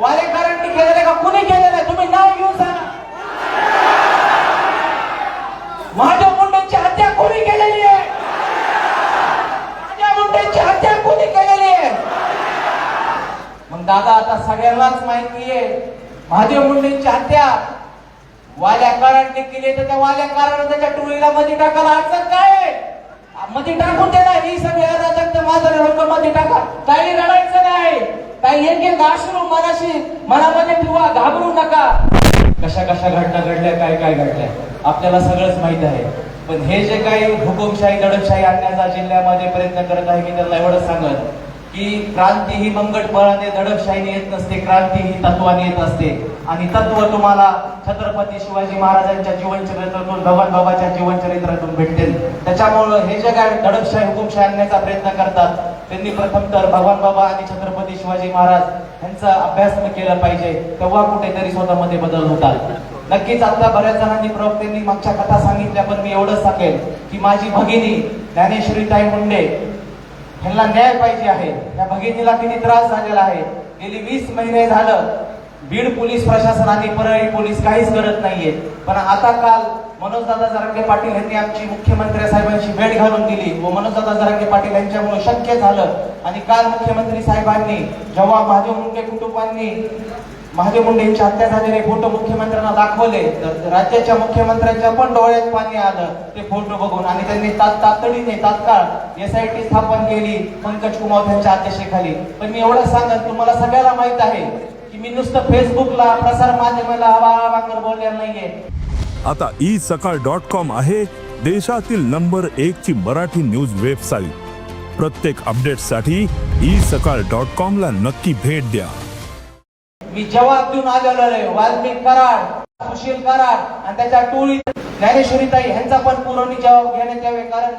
वारेकरांनी केलेलं का कुणी केलेलं तुम्ही नाव घेऊन सांगा माझ्या मुंडेंची हत्या कोणी केलेली आहे. माझ्या मुंडेंची हत्या कोणी केलेली आहे. मग दादा आता सगळ्यांनाच माहिती आहे महादेव मुंडेंची हत्या वाल्याकारांनी केली तर त्या वाल्याकारानं त्याच्या टोळीला मध्ये टाकायला अडचण काय आहे? मध्ये टाकून दे ना ही सगळी अराजकता माझं लोक मध्ये टाका. काही रडायचं नाही. काही एक एक अश्रू मनाशी मनामध्ये ठेवा घाबरू नका. कशा कशा घटना घडल्या काय काय घडल्या आपल्याला सगळंच माहीत आहे. पण हे जे काही हुकुमशाही दडपशाही आणण्याचा जिल्ह्यामध्ये प्रयत्न करत आहे मी त्यांना एवढंच सांगत की क्रांती ही मंगटपणाने दडपशाहीने येत नसते क्रांती ही तत्वाने येत असते. आणि तत्व तुम्हाला छत्रपती शिवाजी महाराजांच्या जीवनचरित्रातून भगवान बाबाच्या जीवनचरित्रातून भेटतील. त्याच्यामुळं हे जे काय दडपशाही हुकुमशाही आणण्याचा प्रयत्न करतात. त्यांनी प्रथम तर भगवान बाबा आणि छत्रपती शिवाजी महाराज यांचा अभ्यास केला पाहिजे तेव्हा कुठेतरी स्वतःमध्ये बदल होतात. नक्कीच आता बऱ्याच जणांनी प्रवक्त्यांनी मागच्या कथा सांगितल्या पण मी एवढंच सांगेन की माझी भगिनी ज्ञानेश्वरीताई मुंडे ह्यांना न्याय पाहिजे आहे. या भगिनीला किती त्रास झालेला आहे. गेली वीस महिने झालं. बीड पोलीस प्रशासन आणि परळी पोलीस काहीच करत नाहीये. पण आता काल मनोजदादा जरांगे पाटील यांनी आमची मुख्यमंत्री साहेबांची भेट घालून दिली व मनोजदादा जरांगे पाटील यांच्यामुळे शक्य झालं. आणि काल मुख्यमंत्री साहेबांनी जेव्हा महादेव मुंडे कुटुंबांनी महादेव मुंडे यांची हत्या झालेले फोटो मुख्यमंत्र्यांना दाखवले. तर राज्याच्या मुख्यमंत्र्यांच्या पण डोळ्यात पाणी आलं ते फोटो बघून. आणि त्यांनी तातडीने तात्काळ एस आय टी स्थापन केली पंकज कुमार यांच्या अध्यक्षतेखाली. पण मी एवढं सांगत तुम्हाला सगळ्याला माहीत आहे की मी नुसतं फेसबुकला प्रसार माध्यमाला हवा हवा बोललेलं नाहीये. आता ई सकाळ डॉट कॉम आहे देशातील नंबर एक ची मराठी न्यूज वेबसाईट प्रत्येक अपडेटसाठी ई सकाळ डॉट कॉम ला नक्की भेट द्या. मी जवाब देऊन आलेलो आहे. वाल्मिक कराड सुशील कराड आणि त्याच्या टोळी ज्ञानेश्वरीताई ह्यांचा पण पुरवणी जवाब घेण्यात यावे. कारण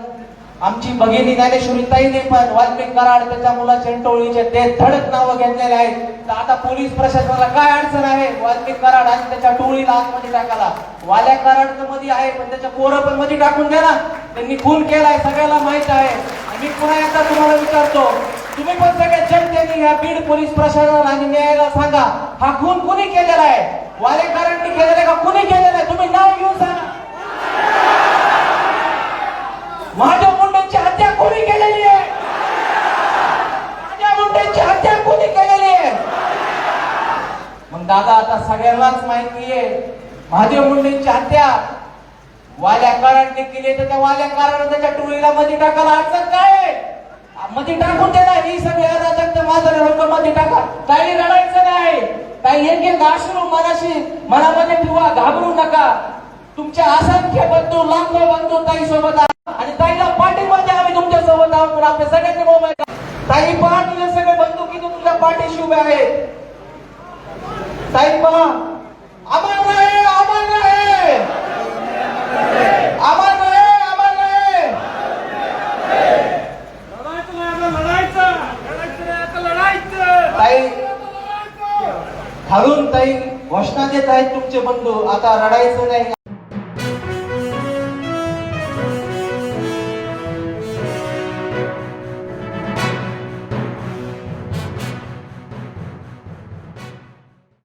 आमची भगिनी ज्ञानेश्वरीताईने पण वाल्मिक कराड त्याच्या मुलाचे टोळीचे ते धडक नावं घेतलेले आहेत. तर आता पोलीस प्रशासनाला काय अडचण आहे? वाल्मिक कराड आणि त्याच्या टोळीला आतमध्ये टाकायला. वाल्या कराड तर मध्ये आहे पण त्याच्या पोरं पण मध्ये टाकून द्या ना. त्यांनी खून केलाय सगळ्याला माहीत आहे. आणि मी पुन्हा एकदा तुम्हाला विचारतो. तुम्ही पण सगळ्या जनतेने या बीड पोलीस प्रशासन आणि न्यायाला सांगा हा खून कुणी केलेला आहे? वारेकरांनी केलेला का कुणी केलेला आहे? तुम्ही नाव घेऊन सांगा. महादेव मुंडेंची हत्या कोणी केलेली आहे? माझ्या मुंडेंची हत्या कोणी केलेली आहे? मग दादा आता सगळ्यांनाच माहिती आहे महादेव मुंडेंची हत्या वाल्या कारांनी केली तर त्या वाल्या कारानं त्याच्या टोळीला मध्ये टाकायला अडचण काय मध्ये टाकून दे ही सगळं माझं मध्ये टाका. काही रडायचं नाही. काही एक एक अश्रू मनाशी. मनामध्ये ठेवा घाबरू नका. तुमच्या असंख्य बंधू लाखो बंधू ताई सोबत आणि ताईला पाठीमध्ये आम्ही तुमच्यासोबत आहोत. म्हणून आपल्या सगळ्यांनी मोबाईल ताई पहा तुझे सगळे बंधू किती तुमच्या पाठीशी उभे आहेत. ताई पहा. खालून ताई घोषणा देत आहेत तुमचे बंधू आता रडायचं नाही.